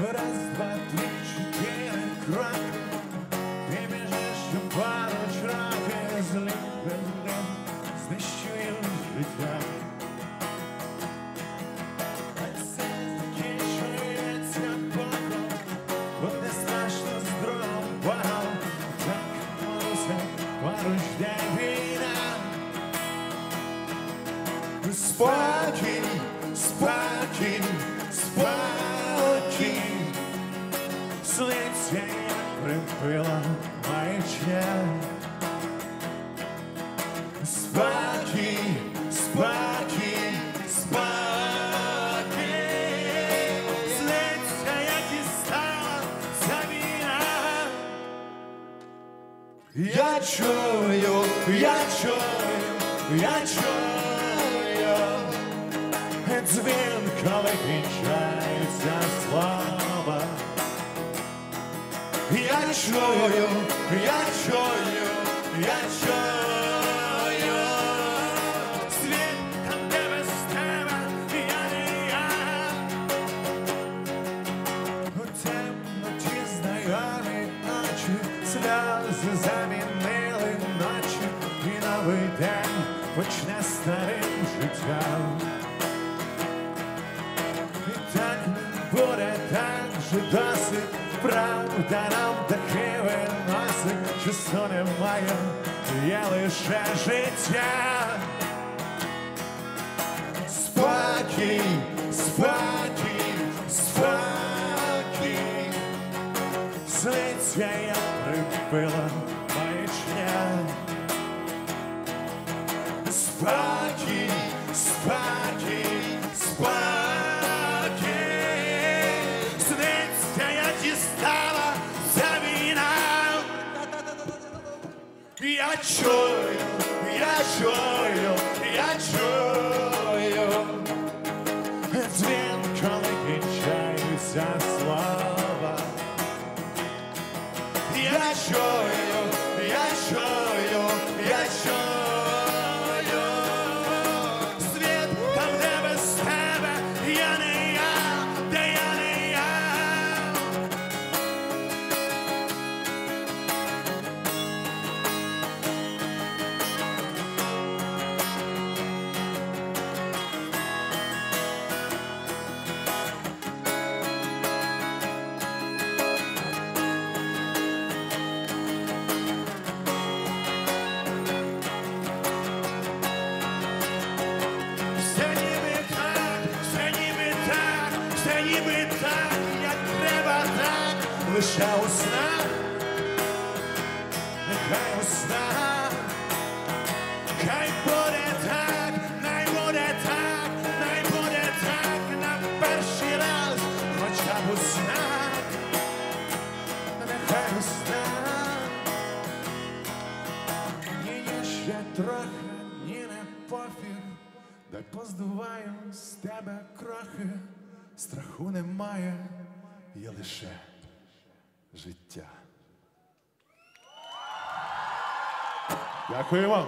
Раз, два, три, чотири кроки. Ти біжиш у поруч роки з ліпим знищуєш життя. А це закінчується Богом, бо не поруч де війна. Спокій, спокій, спокій. Я чую, я чую, я чую дзвін, коли кінчається слава. Я чую, я чую, я чую світ там, почне старим життям. І так не буде так же досить, правда нам таки виносить, часу немає, є лише життя. Спокій, спокій, спокій, Злиться я припила Спокій, спокій, спокій, Сниться я дістала ця війна. Я чую, я чую, я чую Дзвін, коли кінчаються слова Я чую, Лише у снах, нехай у снах, хай буде так, най буде так, най буде так, на перший раз, хоча б у снах, нехай у снах. Ні, ще трохи, ні не пофіг, дай поздуваю з тебе крохи, страху немає, є лише життя. Дякую вам.